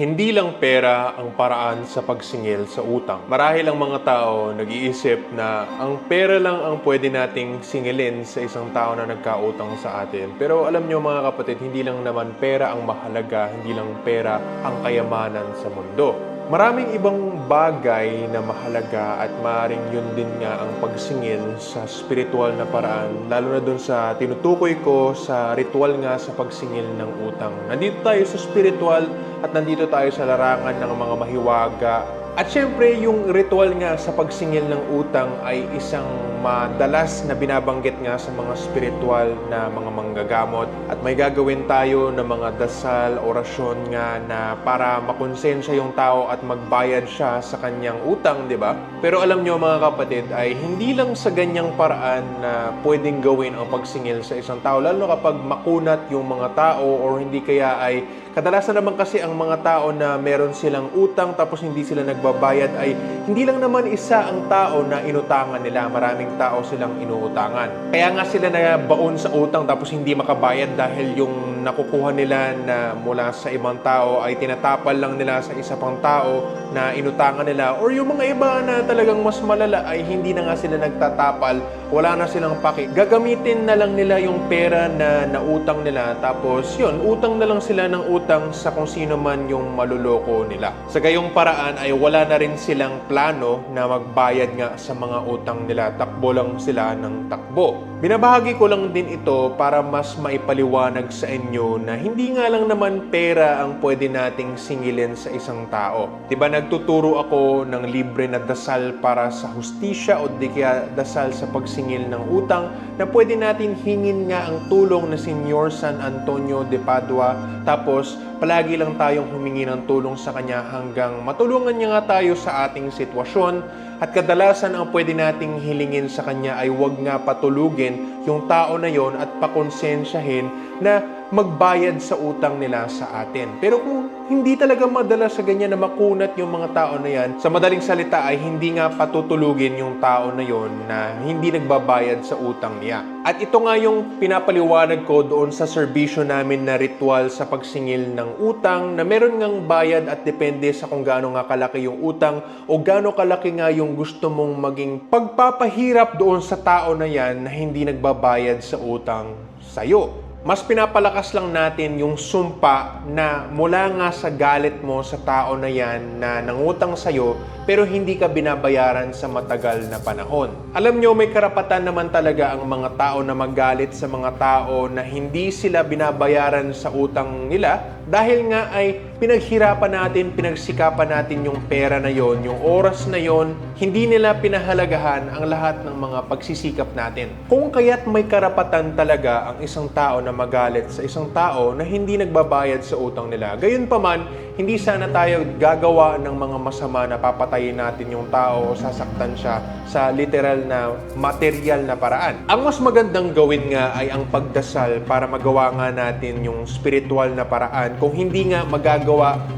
Hindi lang pera ang paraan sa pagsingil sa utang. Marahil ang mga tao nag-iisip na ang pera lang ang pwede nating singilin sa isang tao na nagkautang sa atin. Pero alam nyo mga kapatid, hindi lang naman pera ang mahalaga, hindi lang pera ang kayamanan sa mundo. Maraming ibang bagay na mahalaga at maaaring yun din nga ang pagsingil sa spiritual na paraan, lalo na dun sa tinutukoy ko sa ritual nga sa pagsingil ng utang. Nandito tayo sa spiritual at nandito tayo sa larangan ng mga mahiwaga. At syempre, yung ritual nga sa pagsingil ng utang ay isang madalas na binabanggit nga sa mga spiritual na mga manggagamot. At may gagawin tayo ng mga dasal, orasyon nga na para makonsensya yung tao at magbayad siya sa kanyang utang, di ba? Pero alam nyo mga kapatid, ay hindi lang sa ganyang paraan na pwedeng gawin ang pagsingil sa isang tao, lalo kapag makunat yung mga tao or hindi kaya ay Kadalasan naman kasi ang mga tao na meron silang utang tapos hindi sila nagbabayad ay hindi lang naman isa ang tao na inutangan nila. Maraming tao silang inuutangan. Kaya nga sila na baon sa utang tapos hindi makabayad dahil yung nakukuha nila na mula sa ibang tao ay tinatapal lang nila sa isa pang tao na inutangan nila. Or yung mga iba na talagang mas malala ay hindi na nga sila nagtatapal, wala na silang paki. Gagamitin na lang nila yung pera na nautang nila tapos yun, utang na lang sila ng utang sa kung sino man yung maluloko nila. Sa gayong paraan ay wala na rin silang plano na magbayad nga sa mga utang nila. Takbo lang sila ng takbo. Binabahagi ko lang din ito para mas maipaliwanag sa inyo na hindi nga lang naman pera ang pwede nating singilin sa isang tao. 'Di ba nagtuturo ako ng libre na dasal para sa hustisya o di kaya dasal sa pagsingil ng utang na pwede natin hingin nga ang tulong na Senyor San Antonio de Padua tapos palagi lang tayong humingi ng tulong sa kanya hanggang matulungan niya nga tayo sa ating sitwasyon. At kadalasan ang pwede nating hilingin sa kanya ay wag nga patulugin yung tao na yon at pakonsensyahin na magbayad sa utang nila sa atin. Pero kung hindi talaga madala sa ganyan na makunat yung mga tao na yan, sa madaling salita ay hindi nga patutulugin yung tao na yon na hindi nagbabayad sa utang niya. At ito nga yung pinapaliwanag ko doon sa serbisyo namin na ritual sa pagsingil ng utang na meron ngang bayad at depende sa kung gaano nga kalaki yung utang o gaano kalaki nga yung gusto mong maging pagpapahirap doon sa tao na yan na hindi nagbabayad sa utang sa'yo mas pinapalakas lang natin yung sumpa na mula nga sa galit mo sa tao na yan na nangutang sa'yo pero hindi ka binabayaran sa matagal na panahon. Alam nyo, may karapatan naman talaga ang mga tao na magalit sa mga tao na hindi sila binabayaran sa utang nila dahil nga ay pinaghirapan natin, pinagsikapan natin yung pera na yon, yung oras na yon, hindi nila pinahalagahan ang lahat ng mga pagsisikap natin. Kung kaya't may karapatan talaga ang isang tao na magalit sa isang tao na hindi nagbabayad sa utang nila. Gayunpaman, hindi sana tayo gagawa ng mga masama na papatayin natin yung tao o sasaktan siya sa literal na material na paraan. Ang mas magandang gawin nga ay ang pagdasal para magawa nga natin yung spiritual na paraan kung hindi nga magagawa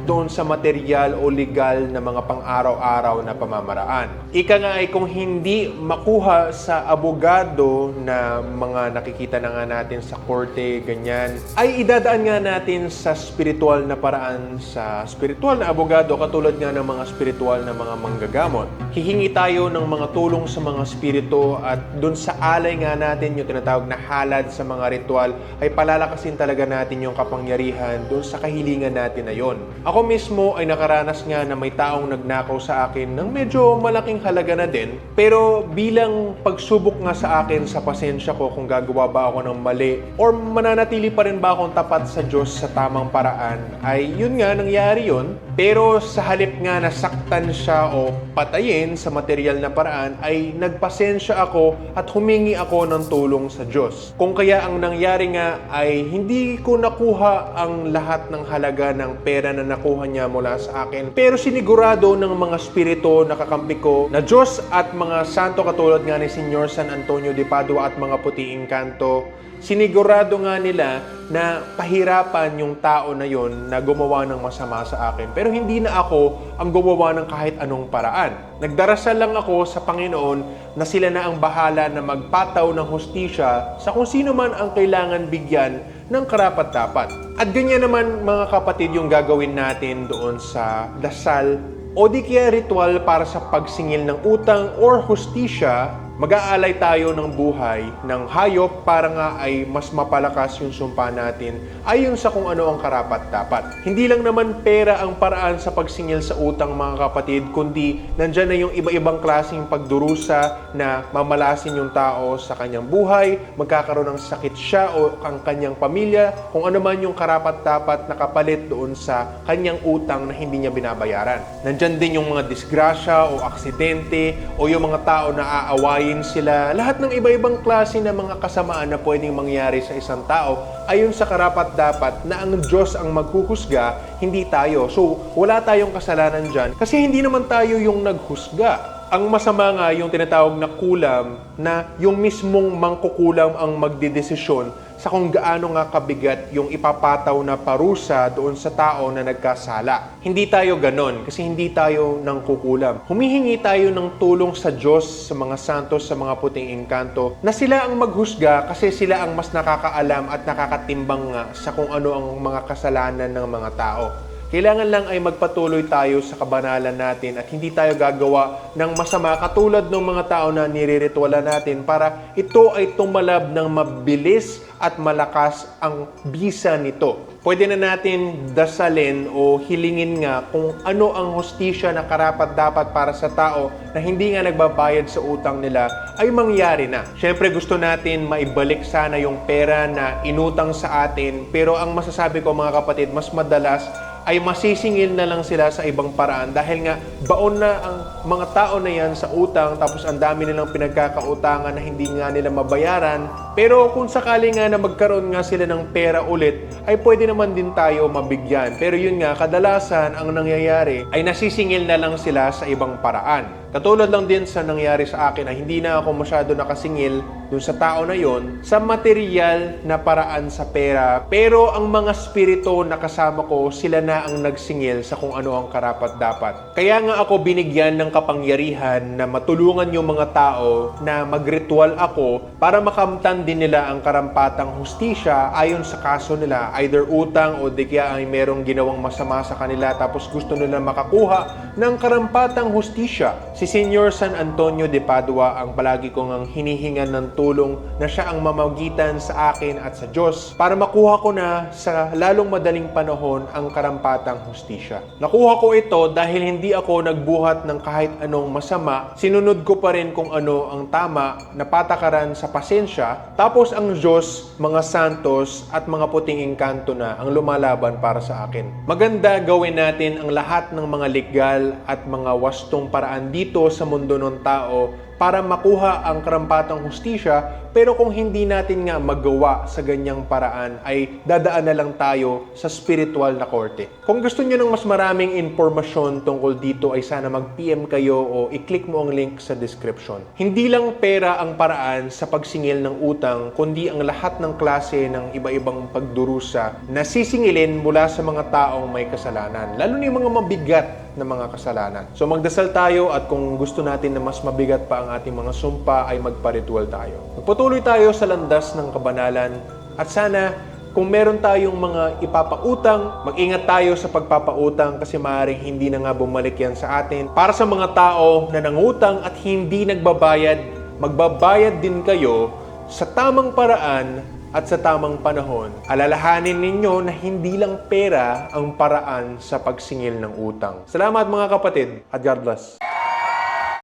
doon sa material o legal na mga pang-araw-araw na pamamaraan. Ika nga ay kung hindi makuha sa abogado na mga nakikita na nga natin sa korte, ganyan, ay idadaan nga natin sa spiritual na paraan sa spiritual na abogado katulad nga ng mga spiritual na mga manggagamot. Hihingi tayo ng mga tulong sa mga spirito at doon sa alay nga natin yung tinatawag na halad sa mga ritual ay palalakasin talaga natin yung kapangyarihan doon sa kahilingan natin na yon. Ako mismo ay nakaranas nga na may taong nagnakaw sa akin ng medyo malaking halaga na din pero bilang pagsubok nga sa akin sa pasensya ko kung gagawa ba ako ng mali or mananatili pa rin ba akong tapat sa Diyos sa tamang paraan ay yun nga nangyari yun pero sa halip nga nasaktan siya o patayin sa material na paraan ay nagpasensya ako at humingi ako ng tulong sa Diyos. Kung kaya ang nangyari nga ay hindi ko nakuha ang lahat ng halaga ng pera na nakuha niya mula sa akin pero sinigurado ng mga spirito na kakampi ko na Diyos at mga santo katulad nga ni Senyor San Antonio de Padua at mga puting kanto sinigurado nga nila na pahirapan yung tao na yon na gumawa ng masama sa akin. Pero hindi na ako ang gumawa ng kahit anong paraan. Nagdarasal lang ako sa Panginoon na sila na ang bahala na magpataw ng hustisya sa kung sino man ang kailangan bigyan ng karapat-dapat. At ganyan naman mga kapatid yung gagawin natin doon sa dasal o di kaya ritual para sa pagsingil ng utang or hustisya mag-aalay tayo ng buhay ng hayop para nga ay mas mapalakas yung sumpa natin ayon sa kung ano ang karapat-dapat. Hindi lang naman pera ang paraan sa pagsingil sa utang mga kapatid, kundi nandyan na yung iba-ibang klaseng pagdurusa na mamalasin yung tao sa kanyang buhay, magkakaroon ng sakit siya o ang kanyang pamilya, kung ano man yung karapat-dapat na kapalit doon sa kanyang utang na hindi niya binabayaran. Nandyan din yung mga disgrasya o aksidente o yung mga tao na aawayin sila. Lahat ng iba-ibang klase ng mga kasamaan na pwedeng mangyari sa isang tao ayon sa karapat-dapat na ang Diyos ang maghuhusga, hindi tayo. So, wala tayong kasalanan dyan kasi hindi naman tayo yung naghusga. Ang masama nga yung tinatawag na kulam na yung mismong mangkukulam ang magdidesisyon sa kung gaano nga kabigat yung ipapataw na parusa doon sa tao na nagkasala. Hindi tayo ganon kasi hindi tayo nang kukulam. Humihingi tayo ng tulong sa Diyos, sa mga santos, sa mga puting engkanto na sila ang maghusga kasi sila ang mas nakakaalam at nakakatimbang nga sa kung ano ang mga kasalanan ng mga tao. Kailangan lang ay magpatuloy tayo sa kabanalan natin at hindi tayo gagawa ng masama katulad ng mga tao na nirirituala natin para ito ay tumalab ng mabilis at malakas ang bisa nito. Pwede na natin dasalin o hilingin nga kung ano ang hostisya na karapat dapat para sa tao na hindi nga nagbabayad sa utang nila ay mangyari na. Siyempre gusto natin maibalik sana yung pera na inutang sa atin pero ang masasabi ko mga kapatid mas madalas ay masisingil na lang sila sa ibang paraan dahil nga baon na ang mga tao na yan sa utang tapos ang dami nilang pinagkakautangan na hindi nga nila mabayaran. Pero kung sakali nga na magkaroon nga sila ng pera ulit, ay pwede naman din tayo mabigyan. Pero yun nga, kadalasan ang nangyayari ay nasisingil na lang sila sa ibang paraan. Katulad lang din sa nangyari sa akin na hindi na ako masyado nakasingil dun sa tao na yon sa material na paraan sa pera. Pero ang mga spirito na kasama ko, sila na ang nagsingil sa kung ano ang karapat dapat. Kaya nga ako binigyan ng kapangyarihan na matulungan yung mga tao na magritual ako para makamtan din nila ang karampatang hustisya ayon sa kaso nila, either utang o di kaya ay merong ginawang masama sa kanila tapos gusto nila makakuha ng karampatang hustisya. Si Senyor San Antonio de Padua ang palagi kong ang hinihingan ng tulong na siya ang mamagitan sa akin at sa Diyos para makuha ko na sa lalong madaling panahon ang karampatang hustisya. Nakuha ko ito dahil hindi ako nagbuhat ng kahit anong masama, sinunod ko pa rin kung ano ang tama na patakaran sa pasensya, tapos ang Diyos, mga santos at mga puting engkanto na ang lumalaban para sa akin. Maganda gawin natin ang lahat ng mga legal at mga wastong paraan dito sa mundo ng tao para makuha ang karampatang hustisya pero kung hindi natin nga magawa sa ganyang paraan ay dadaan na lang tayo sa spiritual na korte. Kung gusto niyo ng mas maraming impormasyon tungkol dito ay sana mag-PM kayo o i-click mo ang link sa description. Hindi lang pera ang paraan sa pagsingil ng utang kundi ang lahat ng klase ng iba-ibang pagdurusa na sisingilin mula sa mga taong may kasalanan. Lalo na yung mga mabigat na mga kasalanan. So magdasal tayo at kung gusto natin na mas mabigat pa ang ating mga sumpa ay magparitual tayo. Magpatuloy tayo sa landas ng kabanalan at sana kung meron tayong mga ipapautang, mag-ingat tayo sa pagpapautang kasi maaaring hindi na nga bumalik yan sa atin. Para sa mga tao na nangutang at hindi nagbabayad, magbabayad din kayo sa tamang paraan at sa tamang panahon, alalahanin ninyo na hindi lang pera ang paraan sa pagsingil ng utang. Salamat mga kapatid at God bless.